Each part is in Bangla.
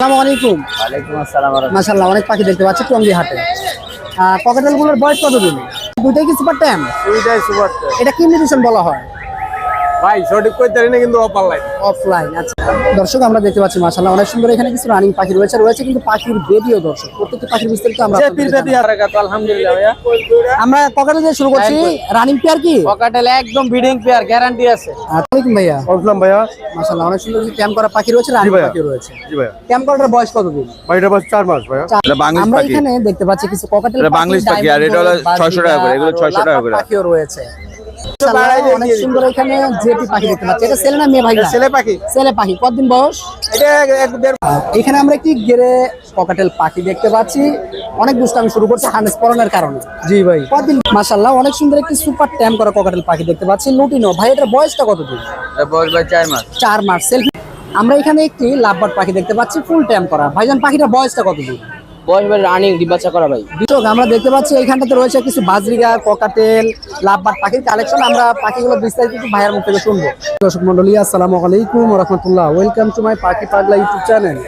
আসসালামু আলাইকুম। ওয়ালাইকুম আসসালাম মাশাআল্লাহ অনেক পাখি দেখতে পাচ্ছি টঙ্গি হাটে। বয়স কতদিন? দুইটাই কি সুপার ট্যাম সুপার এটা কি মিউটেশন বলা হয়? ভাই সঠিক কইতে না কিন্তু অপার অফলাইন আচ্ছা। দর্শক আমরা দেখতে পাচ্ছি মাশাআল্লাহ অনেক সুন্দর এখানে কিছু রানিং পাখি রয়েছে। রয়েছে কিন্তু পাখির বেবিও দর্শক। প্রত্যেকটি পাখির বিস্তারিত আমরা আলহামদুলিল্লাহ ভাইয়া। দিয়ে শুরু করছি। রানিং পেয়ার কি? পকাটেল একদম বিডিং পেয়ার গ্যারান্টি আছে। আসসালামু ভাইয়া। ভাইয়া। মাশাআল্লাহ অনেক সুন্দর ক্যাম্প করা পাখি রয়েছে রানিং ভাইয়া। পাখি রয়েছে। জি ভাইয়া। ক্যাম্প করার বয়স কতদিন? ভাই এটা বাস চার মাস ভাইয়া। এটা বাংলিশ আমরা এখানে দেখতে পাচ্ছি কিছু ককাটেল এটা বাংলিশ পাখি, আর এটা হলো 600 টাকা করে, এগুলো 600 টাকা করে। পাখিও রয়েছে। মাশাআল্লাহ, অনেক সুন্দর এখানে জেপি পাখি দেখতে পাচ্ছি। এটা ছেলে না মেয়ে ভাই ছেলে পাখি। ছেলে পাখি। কতদিন বয়স? এটা এক দেড় এখানে আমরা গেরে ককাটেল পাখি দেখতে পাচ্ছি। অনেক দুষ্টামি শুরু করছে হানেস পরনের কারণে। জি ভাই। কতদিন? মাশাআল্লাহ অনেক সুন্দর একটি সুপার ট্যাম করা ককাটেল পাখি দেখতে পাচ্ছি। লুটিনো ভাই এটার বয়সটা কতদিন? বয়স ভাই চার মাস। সেলফি আমরা এখানে একটি লাভবার্ড পাখি দেখতে পাচ্ছি ফুল ট্যাম করা। ভাইজান পাখিটার বয়সটা কতদিন? বয়স ভাই রানিং ডিবাচা করা ভাই। আমরা দেখতে পাচ্ছি এইখানটাতে রয়েছে কিছু বাজরিগা ককাটেল লাভবার্ড পাখির কালেকশন আমরা পাখিগুলো বিস্তারিত ভাইয়ের মুখ থেকে শুনব। দর্শক মন্ডলী আসসালামু আলাইকুম রহমতুল্লাহ। ওয়েলকাম টু মাই পাখি পাগলা ইউটিউব চ্যানেল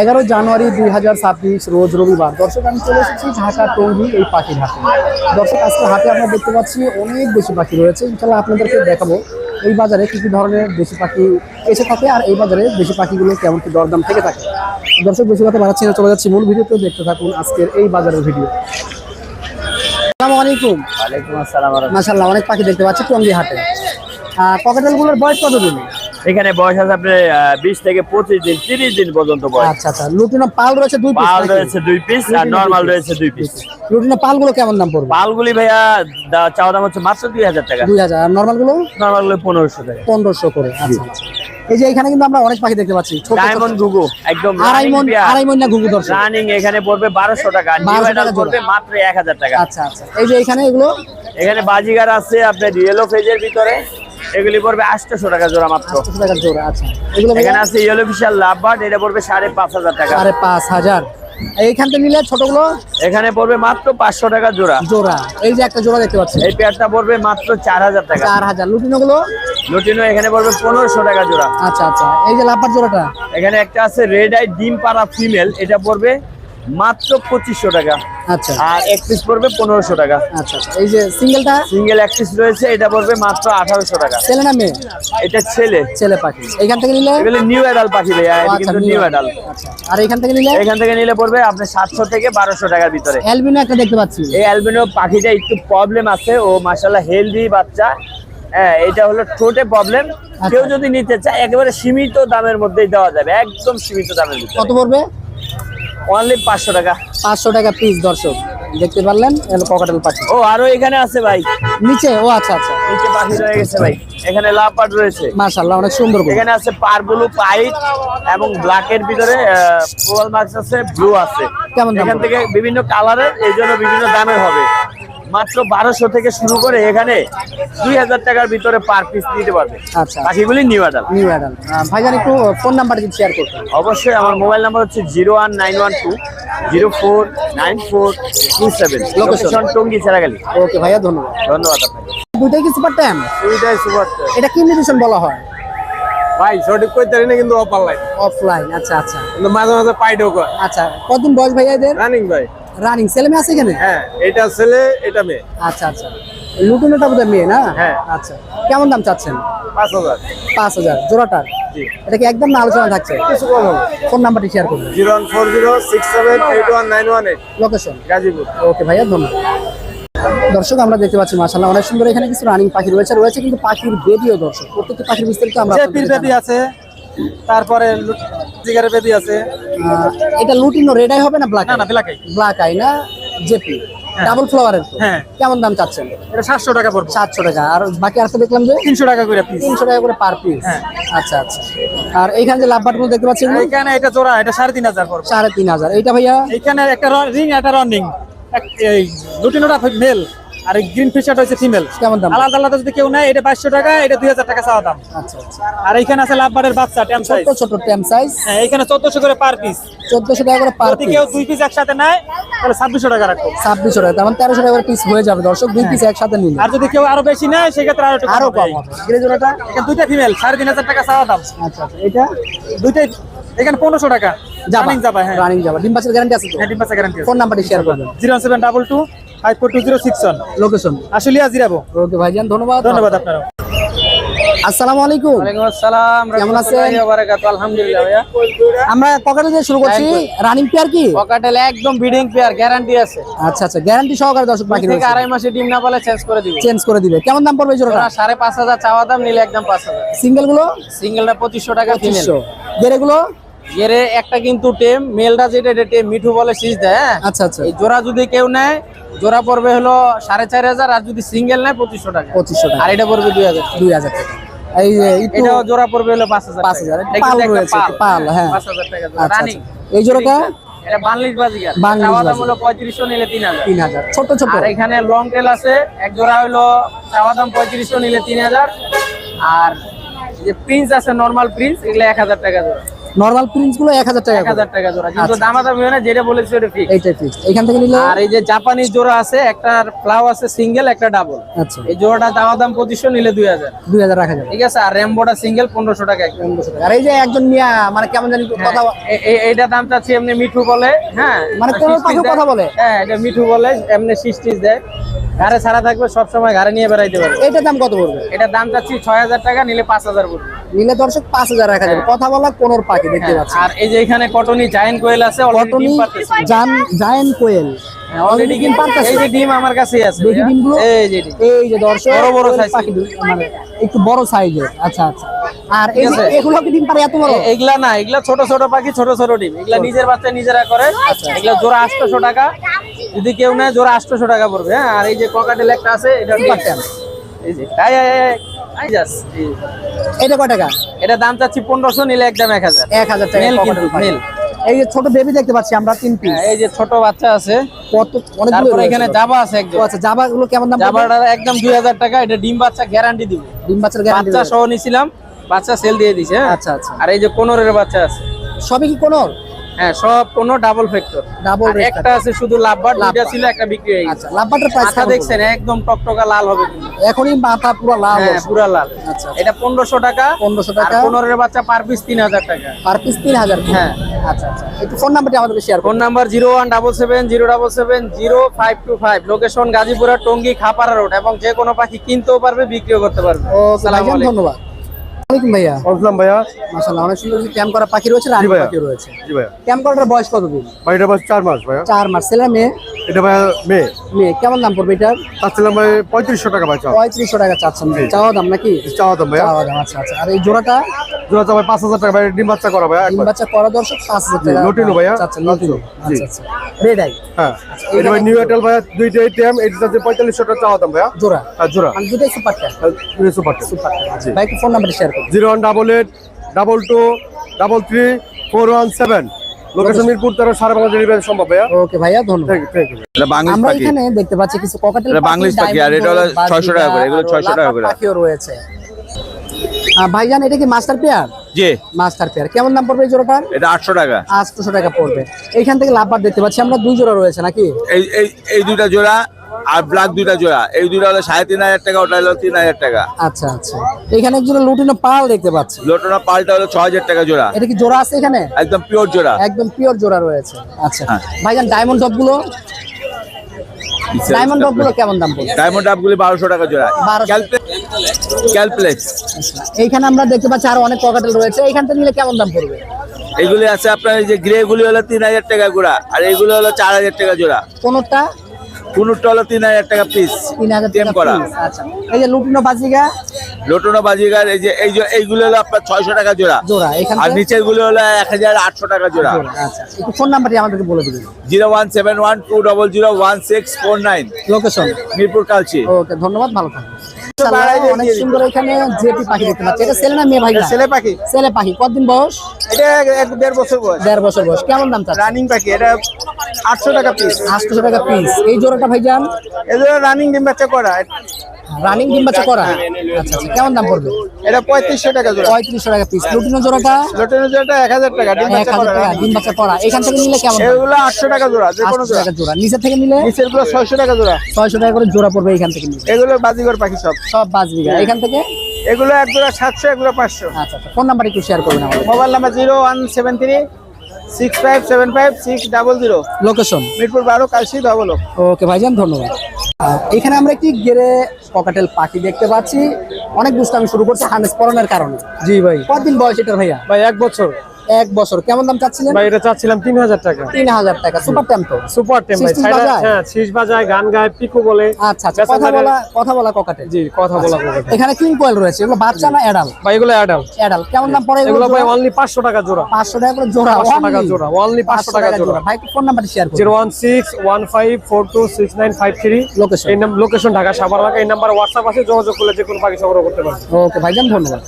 এগারো জানুয়ারি দুই হাজার ছাব্বিশ, রোজ রবিবার। দর্শক, আমি চলে এসেছি ঢাকা টঙ্গি এই পাখির হাটে। দর্শক, আজকে হাটে আমরা দেখতে পাচ্ছি অনেক বেশি পাখি রয়েছে। ইনশাল্লাহ আপনাদেরকে দেখাবো। এই বাজারে কি কি ধরনের দেশি পাখি এসে থাকে আর এই বাজারে দেশি পাখিগুলো কেমন কি দরদাম থেকে থাকে? দর্শক বেশি কথা বাড়াচ্ছি না চলে যাচ্ছি মূল ভিডিওতে। দেখতে থাকুন আজকের এই বাজারের ভিডিও। আসসালামু আলাইকুম। ওয়ালাইকুম আসসালাম অনেক পাখি দেখতে পাচ্ছি টঙ্গি হাটে আর পকেটালগুলোর বয়স কতদিন? এখানে বয়স আছে আপনার বিশ থেকে পঁচিশ দিন তিরিশ দিন পর্যন্ত বয়স। আচ্ছা আচ্ছা। লুটিনো পাল রয়েছে দুই পাল রয়েছে দুই পিস আর নর্মাল রয়েছে দুই পিস লুটিনো কেমন দাম পড়বে? পালগুলি ভাইয়া চাওয়া দাম হচ্ছে মাত্র দুই হাজার টাকা। দুই হাজার। আর পনেরোশো টাকা। পনেরোশো করে আচ্ছা আচ্ছা। এই যে এখানে কিন্তু আমরা অনেক পাখি দেখতে পাচ্ছি ডায়মন্ড ঘুঘু একদম আড়াই মন আড়াই মন না ঘুঘু দর্শক? রানিং এখানে পড়বে বারোশো টাকা 1200 নিউ টাকা এডাল। পড়বে মাত্র এক হাজার টাকা। আচ্ছা আচ্ছা। এই যে এখানে এগুলো? এখানে বাজিগার আছে আপনার ইয়েলো ফেজের ভিতরে। এগুলি পড়বে আটশো টাকা জোড়া মাত্র। টাকার জোড়া আচ্ছা। এখানে আছে ইয়েলো ফিশার লাভবার্ড এটা পড়বে সাড়ে পাঁচ হাজার টাকা। সাড়ে পাঁচ হাজার। এইখান থেকে নিলে ছোটগুলো? এখানে পড়বে মাত্র পাঁচশো টাকা জোড়া। জোড়া। এই যে একটা জোড়া দেখতে পাচ্ছি। এই পেয়ারটা পড়বে মাত্র চার হাজার টাকা। চার হাজার। লুটিনো গুলো লুটিনো এখানে পড়বে পনেরোশো টাকা জোড়া। আচ্ছা আচ্ছা। এই যে লাভবার জোড়াটা? এখানে একটা আছে রেড আই ডিম পাড়া ফিমেল এটা পড়বে মাত্র পঁচিশশো টাকা। আচ্ছা। আর এক পিস পড়বে পনেরোশো টাকা। আচ্ছা আচ্ছা এই যে সিঙ্গেলটা সিঙ্গেল এক পিস রয়েছে এটা পড়বে মাত্র আঠারোশো টাকা। ছেলে না মেয়ে? এটা ছেলে। ছেলে পাখি। এইখান থেকে নিলে? এগুলো নিউ অ্যাডাল পাখি ভাইয়া এটা আচ্ছা, কিন্তু নিউ adult। অ্যাডাল আচ্ছা আর এইখান থেকে নিলে? এখান থেকে নিলে পড়বে আপনার সাতশো থেকে বারোশো টাকার ভিতরে। অ্যালবিনো একটা দেখতে পাচ্ছি। এই অ্যালবিনো পাখিটা একটু প্রবলেম আছে ও মাসাল্লাহ হেলদি বাচ্চা। হ্যাঁ এটা হলো ঠোঁটে প্রবলেম কেউ যদি নিতে চায় একেবারে সীমিত দামের মধ্যেই দেওয়া যাবে একদম সীমিত দামের ভিতরে। কত পড়বে? অনলি পাঁচশো টাকা। পাঁচশো টাকা পিস দর্শক। দেখতে পারলেন? এখানে ককাটেল পাখি। ও আরও এখানে আছে ভাই। নিচে? ও আচ্ছা আচ্ছা। নিচে পাখি রয়ে গেছে ভাই। এখানে লাপাট রয়েছে। মাশাআল্লাহ অনেক সুন্দর এখানে আছে পারবুলু পাইট এবং ব্ল্যাক এর ভিতরে প্রোয়াল মার্কস আছে ব্লু আছে। কেমন এখান থেকে বিভিন্ন কালারের এই জন্য বিভিন্ন দামের হবে। মাত্র বারোশো থেকে শুরু করে এখানে দুই হাজার টাকার ভিতরে পার পিস নিতে পারবে। আচ্ছা। পাখিগুলি নিউ আডাল নিউ অ্যাডাল ভাইজান একটু ফোন নাম্বার যদি শেয়ার করতেন অবশ্যই আমার মোবাইল নাম্বার হচ্ছে zero one nine one two zero four nine four two seven location Tongi Cheragali okay ভাইয়া ধন্যবাদ। ধন্যবাদ আপনাকে। দুইটাই কি সুপার টাইম এইটাই সুপার টাইম এটা কি মিউটেশন বলা হয়? ভাই সঠিক কইতে না কিন্তু অফলাইন আচ্ছা আচ্ছা। মাঝে মাঝে কয়। আচ্ছা কতদিন বয়স ভাইয়া এদের? রানিং ভাই। রানিং ছেলে মেয়ে আছে এখানে? হ্যাঁ এটা ছেলে এটা মেয়ে। আচ্ছা আচ্ছা। লুটিনোটা বোধহয় মেয়ে না? হ্যাঁ। আচ্ছা। কেমন দাম চাচ্ছেন? পাঁচ হাজার। পাঁচ হাজার। জোড়াটার? এটা কি একদম না আলোচনা থাকছে? কিছু কম হবে ফোন নাম্বারটি শেয়ার করবেন zero one four zero six seven eight one nine one eight. Location Gazipur. Okay ভাইয়া ধন্যবাদ। দর্শক আমরা দেখতে পাচ্ছি মাশাআল্লাহ অনেক সুন্দর এখানে কিছু রানিং পাখি রয়েছে। রয়েছে কিন্তু পাখির বেবিও দর্শক। প্রত্যেকটি পাখির বিস্তারিত আমরা আছে তারপরে জিগারের বেবি আছে। এটা লুটিনো রেড আই হবে না ব্ল্যাক না ব্ল্যাক ব্ল্যাক আই না? জেপি। ডাবল ফ্লাওয়ারের তো। হ্যাঁ। কেমন দাম চাচ্ছেন? এটা সাতশো টাকা পড়বে। সাতশো টাকা। আর বাকি আর তো দেখলাম যে তিনশো টাকা করে পিস তিনশো টাকা করে পার পিস হ্যাঁ। আচ্ছা আচ্ছা। আর এইখানে যে লাভবাটগুলো দেখতে পাচ্ছি এগুলো? এখানে এটা জোড়া এটা সাড়ে তিন হাজার পড়বে। সাড়ে তিন হাজার। এইটা ভাইয়া? এখানে একটা রিং একটা রানিং এই লুটিনোটা মেল। আর গ্রিন ফিশারটা হচ্ছে ফিমেল কেমন দাম? আলাদা আলাদা যদি কেউ নেয় এটা বাইশশো টাকা এটা দুই হাজার টাকা চাওয়া দাম। আচ্ছা আচ্ছা। আর এখানে আছে লাভবারের বাচ্চা টেম সাইজ ছোট ছোট টেম সাইজ হ্যাঁ এখানে চোদ্দশো করে পার পিস চোদ্দশো টাকা করে পার পিস কেউ দুই পিস একসাথে নেয় তাহলে ছাব্বিশশো টাকা রাখব ছাব্বিশশো টাকা তেমন তেরোশো টাকা করে পিস হয়ে যাবে দর্শক দুই পিস একসাথে নিলে। আর যদি কেউ আরও বেশি নেয় সেক্ষেত্রে আরও আরও। কম হবে। জোড়াটা এখানে দুইটা ফিমেল সাড়ে তিন হাজার টাকা চাওয়া দাম। আচ্ছা আচ্ছা এটা? দুইটাই এখানে পনেরোশো টাকা। রানিং যাবা হ্যাঁ। রানিং যাবা ডিম গ্যারান্টি আছে হ্যাঁ ডিম গ্যারান্টি ফোন নাম্বারটি শেয়ার করবেন। Zero seven double two five four two zero six one. Location Ashulia Zirabo. Okay ভাইজান ধন্যবাদ। ধন্যবাদ আপনারা আসসালামু আলাইকুম। ওয়ালাইকুম আসসালাম কেমন আছেন? আলহামদুলিল্লাহ ভাইয়া। আমরা পকেটে দিয়ে শুরু করছি। রানিং পেয়ার কি? পকাটেল একদম বিডিং পেয়ার গ্যারান্টি আছে। আচ্ছা আচ্ছা গ্যারান্টি সহকারে দর্শক পাখি থেকে আড়াই মাসে ডিম না পালে চেঞ্জ করে দিব। চেঞ্জ করে দিবে। কেমন দাম পড়বে এই সাড়ে পাঁচ হাজার চাওয়া দাম নিলে একদম পাঁচ হাজার। সিঙ্গেলগুলো? সিঙ্গেলটা পঁচিশশো টাকা ফিমেল পঁচিশশো গেরে গুলো এর একটা কিন্তু টেম মেলটা যেটা এটা টেম মিঠু বলে সিজ দেয় হ্যাঁ? আচ্ছা আচ্ছা। এই জোড়া যদি কেউ নেয় জোড়া পড়বে হলো সাড়ে চার হাজার আর যদি সিঙ্গেল নেয় পঁচিশশো টাকা। পঁচিশশো টাকা। আর এটা পড়বে দুই হাজার দুই হাজার টাকা। এই যে জোড়া পড়বে হলো পাঁচ হাজার পাঁচ হাজার, পাল রয়েছে, পাল। পাল, হ্যাঁ। পাঁচ হাজার টাকা রানিং। এই জোড়াটা? এটা বাংলিশ বাজিকার চাওয়া দাম হলো পঁয়ত্রিশশো নিলে তিন হাজার। তিন হাজার। ছোট ছোট। আর এখানে লং টেল আছে। এক জোড়া হলো চাওয়া দাম পঁয়ত্রিশশো নিলে তিন হাজার। আর যে প্রিন্স আছে নর্মাল প্রিন্স এগুলো এক হাজার টাকা জোড়া। নর্মাল প্রিন্সগুলো এক হাজার টাকা এক হাজার টাকা জোড়া কিন্তু আচ্ছা। দামাদামি হয় না যেটা বলেছি ওটা ফিক্স এইটাই ফিক্স এখান থেকে নিলে আর এই যে জাপানিজ জোড়া আছে একটা ফ্লাও আছে সিঙ্গেল একটা ডাবল আচ্ছা। এই জোড়াটা দাওয়া দাম পঁচিশশো নিলে দুই হাজার। দুই হাজার রাখা যাবে ঠিক আছে? আর র্যাম্বোটা সিঙ্গেল পনেরোশো টাকা একটা। পনেরোশো টাকা। আর এই যে একজন মিয়া মানে কেমন জানি কথা এ- এ- এইটা দাম চাচ্ছি এমনি মিঠু বলে হ্যাঁ? মানে কোনো। কথা বলে? হ্যাঁ এটা মিঠু বলে এমনি শিস টিস দেয়। ঘাড়ে ছাড়া থাকবে সবসময় ঘাড়ে নিয়ে বেড়াইতে পারবে। এইটার দাম কত পড়বে? এটার দাম চাচ্ছি ছয় হাজার টাকা নিলে পাঁচ হাজার পড়বে। নিলে দর্শক পাঁচ হাজার রাখা যাবে কথা বলা কোনোর পাখি দেখতে হ্যাঁ, পাচ্ছি আর এই যে এখানে কটনি জায়েন্ট কোয়েল আছে কটনি জায়েন্ট কোয়েল হ্যাঁ, অলরেডি ডিম পারতেছে এই যে ডিম আমার কাছেই আছে দেখি ডিমগুলো? এই যে এই যে দর্শক বড় বড় দু- মানে একটু বড় সাইজের আচ্ছা আচ্ছা আর এই এগুলো কি ডিম পারে এত বড় এগুলা না এগুলা ছোট ছোট পাখি ছোট ছোট ডিম এগুলা নিজের বাচ্চা নিজেরা করে আচ্ছা। এগুলা জোড়া আটশোশো টাকা যদি কেউ নেয় জোড়া আটশোশো টাকা পড়বে হ্যাঁ আর এই যে ককাটেল একটা আছে এটা এই যে এই, এই, just, এই। এটা কয় টাকা? এটা দাম চাচ্ছি পনেরোশো নিলে একদম এক হাজার। এক হাজার টাকা নীল। এই যে ছোট বেবি দেখতে পাচ্ছি আমরা তিন পিস হ্যাঁ, এই যে ছোট বাচ্চা আছে। কত অনেকগুলো এখানে জাবা আছে একদম। আচ্ছা জাবা গুলো কেমন দাম? জাবাটা একদম দুই হাজার টাকা এটা ডিম বাচ্চা গ্যারান্টি দিব। ডিম বাচ্চার গ্যারান্টি বাচ্চা সহ নিছিলাম বাচ্চা সেল দিয়ে দিছে হ্যাঁ? আচ্ছা, আচ্ছা। আর এই যে কোনরের বাচ্চা আছে। সবই কি কোন হ্যাঁ সব কোনো ডাবল ফ্যাক্টর factor। একটা আছে শুধু লাভবার দুইটা ছিল একটা বিক্রি হয়ে গেছে। আচ্ছা প্রাইস মাথা দেখছেন একদম টকটকা লাল হবে। এখনই মাথা পুরো লাল হ্যাঁ পুরা লাল। আচ্ছা। এটা পনেরোশো টাকা। 1500 আর টাকা। পনেরোর বাচ্চা পার পিস তিন হাজার টাকা। পার পিস তিন হাজার হ্যাঁ। আচ্ছা আচ্ছা। একটু ফোন নাম্বারটি share phone number double double location Gazipura Tongi Khapara road এবং যে কোনো পাখি কিনতেও পারবে বিক্রিও করতে পারবে। ও ভাইজান আলাইকুম। ধন্যবাদ ওয়ালাইকুম ভাইয়া। বলছিলাম ভাইয়া। মাশাআল্লাহ অনেক সুন্দর ক্যাম্প করা পাখি রয়েছে রানী ভাইয়া। পাখি রয়েছে। জি ভাইয়া। ক্যাম্প করাটার বয়স কতদিন ভাই এটা বয়স চার মাস ভাইয়া। চার মাস ছেলে মেয়ে? এটা ভাইয়া মেয়ে। মেয়ে কেমন দাম পড়বে এটার? চাচ্ছিলাম ভাই পঁয়ত্রিশশো টাকা ভাই চাও পঁয়ত্রিশশো টাকা চাচ্ছেন চাওয়া দাম নাকি? চাওয়া দাম ভাইয়া। চাওয়া দাম আচ্ছা আচ্ছা। আর এই জোড়াটা? জোড়া চাও ভাই পাঁচ হাজার টাকা ভাই ডিম বাচ্চা করা ভাইয়া তিন একবার। বাচ্চা করা দর্শক পাঁচ হাজার টাকা। লটিনো ভাইয়া। চাচ্ছেন লটিনো জি। আচ্ছা আচ্ছা। রেড আই হ্যাঁ এটা ভাই নিউ এয়ারটেল ভাইয়া দুইটা এটিএম এটা চাচ্ছে পঁয়তাল্লিশশো টাকা চাওয়া দাম ভাইয়া। জোড়া। আর জোড়া। মানে দুটাই সুপার ট্যাপ সুপার সুপার ভাই ফোন নাম্বারটা শেয়ার করুন zero one double eight double two double three four one seven. Location Mirpur তেরো সারা বাংলা ডেলিভারি সম্ভব ভাইয়া। ওকে ভাইয়া ধন্যবাদ। আমরা এখানে দেখতে পাচ্ছি কিছু ককাটেল এটা বাংলিশ পাখি, আর এটা হলো 600 টাকা করে, এগুলো 600 টাকা করে। পাখিও রয়েছে। ভাইজান এটা কি মাস্টার পেয়ার জি। মাস্টার পেয়ার কেমন দাম পড়বে এই জোড়াটার এটা টাকা। পড়বে। এইখান থেকে লাভবার দেখতে পাচ্ছি আমরা দুই জোড়া রয়েছে নাকি? এই এই এই দুইটা জোড়া আর ব্ল্যাক দুইটা জোড়া। এই দুইটা হলো সাড়ে তিন হাজার টাকা ওটা হলো তিন হাজার টাকা। আচ্ছা আচ্ছা। এখানে একজন লুটিনো পাল দেখতে পাচ্ছি। লোটনা পাল্টা হলো ছ হাজার টাকা জোড়া। এটা কি জোড়া আছে এখানে? একদম পিওর জোড়া। একদম পিওর জোড়া রয়েছে। আচ্ছা। হ্যাঁ। ভাইজান ডায়মন্ড ডবগুলো ডায়মন্ড ডবগুলো কেমন দাম পড়বে ডায়মন্ড আপগুলি বারোশো টাকা জোড়া। 1200 ক্যালপ্লেক্স আচ্ছা। এইখানে আমরা দেখতে পাচ্ছি আরও অনেক ককাটেল রয়েছে। এইখান থেকে নিলে কেমন দাম পড়বে? এগুলি আছে আপনার এই যে গ্রে গুলি হলো তিন হাজার টাকা জোড়া। আর এইগুলো হলো চার হাজার টাকা জোড়া। কোনটা? কোনটা হলো তিন হাজার টাকা পিস তিন হাজার টেম করা। আচ্ছা। এই যে লুটিনো বাজিগা? লোটনা বাজিগার এই যে এই যে এইগুলো হলো আপনার ছয়শো টাকা জোড়া। জোড়া আর নিচেরগুলো হলো এক হাজার আটশো টাকা জোড়া। আচ্ছা ফোন নাম্বারটি আমাদেরকে বলে দিবেন। Zero one seven one two double zero one six four nine. Location Mirpur Kalshi. Okay ধন্যবাদ ভালো থাকবেন। অনেক সুন্দর এখানে জেপি পাখি দেখতে পাচ্ছি। এটা ছেলে না মেয়ে ভাই ছেলে পাখি। ছেলে পাখি। কতদিন বয়স? এটা এক দেড় বছর বয়স। দেড় বছর বয়স। কেমন দাম চাচ্ছে রানিং পাখি এটা আটশো টাকা পিস আটশো টাকা পিস এই জোড়াটা ভাইজান? এদের রানিং ডিম বাচ্চা করা। রানিং ডিম বাচ্চা করা আচ্ছা আচ্ছা কেমন দাম পড়বে? এটা পঁয়ত্রিশশো টাকা জোড়া। পঁয়ত্রিশশো টাকা পিস লুটিনো জোড়াটা? লটের জোড়াটা এক হাজার টাকা ডিম বাচ্চা করা ডিম বাচ্চা করা এখান থেকে নিলে কেমন? এগুলো আটশো টাকা জোড়া যে কোনো জোড়া টাকা জোড়া। নিচের থেকে নিলে? নিচেরগুলো ছয়শো টাকা জোড়া। ছয়শো টাকা করে জোড়া পড়বে এখান থেকে নিলে। এগুলো বাজিগর পাখি সব। সব পাঁচ বিঘা এখান থেকে? এগুলো এক জোড়া সাতশো এক জোড়া পাঁচশো। আচ্ছা আচ্ছা। ফোন নাম্বার একটু শেয়ার করবেন আমাদের। Mobile number zero one seven three six five seven five six double zero. Location Mirpur বারো কালশি ডবল ওকে ভাইজান ধন্যবাদ। আহ, এখানে আমরা একটি গেরে ককাটেল পাখি দেখতে পাচ্ছি। অনেক দুষ্টামি শুরু করছি হানেস পরনের কারণে। জি ভাই। কতদিন বয়স এটার ভাইয়া? ভাই এক বছর। এক বছর। কেমন দাম চাচ্ছিলেন? ভাই এটা চাচ্ছিলাম তিন হাজার টাকা। তিন হাজার টাকা। সুপার টেম্পো সুপার টেম ভাই হ্যাঁ শীষ বাজায় গান গায় পিকু বলে। আচ্ছা আচ্ছা কথা বলা কথা বলা ককাটেল জি কথা বলা বলে এখানে কিং কোয়েল রয়েছে এগুলো বাচ্চা না এডাল ভাই এগুলো অ্যাডাল্ট এডাল কেমন দাম পড়ে এগুলো ভাই অনলি পাঁচশো টাকা জোড়া। পাঁচশো টাকা করে জোড়া পাঁচশো টাকা জোড়া অনলি পাঁচশো টাকা জোড়া। ভাই ফোন নাম্বারটি শেয়ার করুন zero one six one five four two six nine five three. Location. এই নাম লোকেশন ঢাকা সাবার এই নাম্বার হোয়াটসঅ্যাপ আছে যোগাযোগ করলে যে কোনো পাখি সংগ্রহ করতে পারবে। ওকে ভাইজান ধন্যবাদ।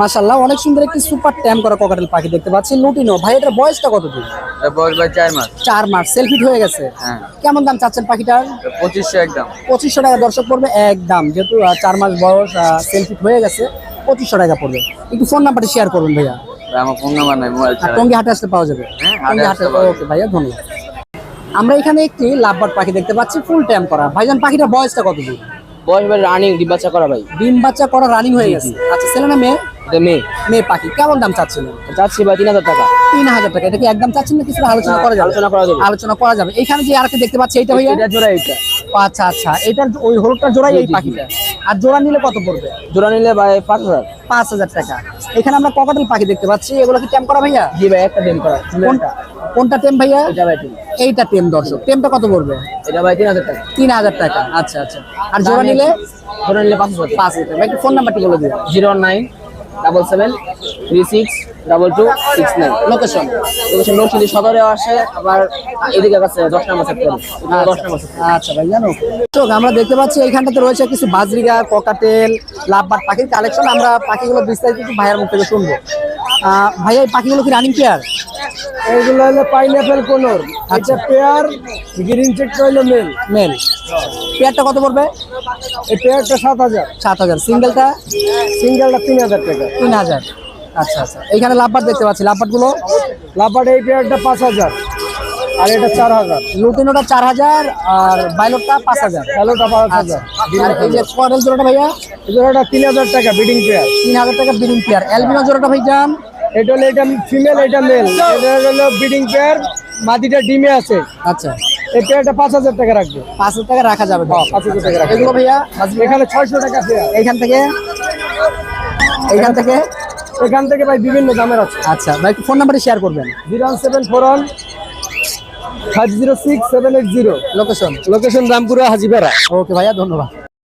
মাশাআল্লাহ অনেক সুন্দর একটি সুপার ট্যাম করা ককাটেল পাখি দেখতে পাচ্ছি লুটিনো ভাই এটার বয়সটা কতদিন বয়স ভাই চার মাস। চার মাস। সেলফিট হয়ে গেছে? হ্যাঁ। কেমন দাম চাচ্ছেন পাখিটার? পঁচিশশো একদম। পঁচিশশো টাকা দর্শক পড়বে একদম। যেহেতু চার মাস বয়স সেলফিট হয়ে গেছে পঁচিশশো টাকা পড়বে। একটু ফোন নাম্বারটি শেয়ার করবেন ভাইয়া। আমার ফোন নাম্বার নাই মোবাইল টঙ্গি হাটে আসতে পাওয়া যাবে। হ্যাঁ, হাটে। ওকে ভাইয়া ধন্যবাদ। আমরা এখানে একটি লাভবার্ড পাখি দেখতে পাচ্ছি ফুল ট্যাম করা। ভাইজান পাখিটার বয়সটা কতদিন বয়স ভাই রানিং বাচ্চা করা ভাই। ডিম বাচ্চা করা রানিং হয়ে গেছে। আচ্ছা ছেলে না মেয়ে? এটা মেয়ে। মেয়ে পাখি কেমন দাম চাচ্ছিলেন চাচ্ছি ভাই তিন হাজার টাকা। তিন হাজার টাকা এটা কি একদম চাচ্ছেন না কিছু আলোচনা করা যাবে? আলোচনা করা যাবে। আলোচনা করা যাবে। এখানে যে আরেকটা দেখতে পাচ্ছি এটা ভাইয়া এটা জোড়া এটা আচ্ছা আচ্ছা এটার ওই হলুদটা জোড়াই এই পাখিটা। আর জোড়া নিলে কত পড়বে? জোড়া নিলে ভাই পাঁচ হাজার। পাঁচ হাজার টাকা। এখানে আমরা ককাটেল পাখি দেখতে পাচ্ছি এগুলো কি টেম করা ভাইয়া? জি ভাই একটা ডিম করা। কোনটা কোনটা টেম ভাইয়া? এটা ভাই এইটা টেম দর্শক। টেমটা কত পড়বে? এটা ভাই তিন হাজার টাকা। তিন হাজার টাকা। আচ্ছা আচ্ছা। আর জোড়া নিলে? জোড়া নিলে পাঁচ হাজার। পাঁচ হাজার টাকা। একটু ফোন নাম্বারটি বলে দিন zero nine double seven three six double two six nine location location Narsingdi সদরে আসে, আবার এদিকে কাছে দশ নম্বর সেক্টর দশ আচ্ছা ভাই, জানো? চোখ আমরা দেখতে পাচ্ছি এইখানটাতে রয়েছে কিছু বাজরিগা ককাটেল লাভবার পাখির কালেকশন আমরা পাখিগুলো বিস্তারিত ভাইয়ের মুখ থেকে শুনব। ভাইয়া, এই পাখিগুলো কি রানিং পেয়ার এইগুলো হলো পাইনাপেল কোনর আচ্ছা। পেয়ার গ্রিন চেক হলো মেল মেল পেয়ারটা কত পড়বে? এই পেয়ারটা সাত হাজার। সাত হাজার। সিঙ্গেলটা সিঙ্গেলটা তিন হাজার টাকা। তিন হাজার। আচ্ছা আচ্ছা। এইখানে লাভবাট দেখতে পাচ্ছি। লাভবাটগুলো লাভার এই পেয়ারটা পাঁচ হাজার। আর এটা চার হাজার। লুটিনোটা চার হাজার আর বাইলটটা পাঁচ হাজার। হ্যালোটা পাঁচ হাজার। আর এই যে কোয়ারেল জোড়াটা ভাইয়া? জোড়াটা তিন হাজার টাকা বিডিং পেয়ার তিন হাজার টাকা বিডিং পেয়ার অ্যালবিনো জোড়াটা ভাই যান এটা হলো এটা ফিমেল এটা মেল এটা হলো বিডিং পেয়ার মাদিটা ডিমে আছে। আচ্ছা। এই পেয়ারটা পাঁচ হাজার টাকা রাখবে। পাঁচ হাজার টাকা রাখা যাবে পাঁচ হাজার টাকা এগুলো ভাইয়া এখানে ছয়শো টাকা পেয়ার এইখান থেকে? এইখান থেকে? এখান থেকে ভাই বিভিন্ন দামের আছে। আচ্ছা ভাই ফোন নাম্বারটি শেয়ার করবেন। Zero seven four one five zero six seven eight zero. Location location Rampura Hajipara. Okay ভাইয়া ধন্যবাদ।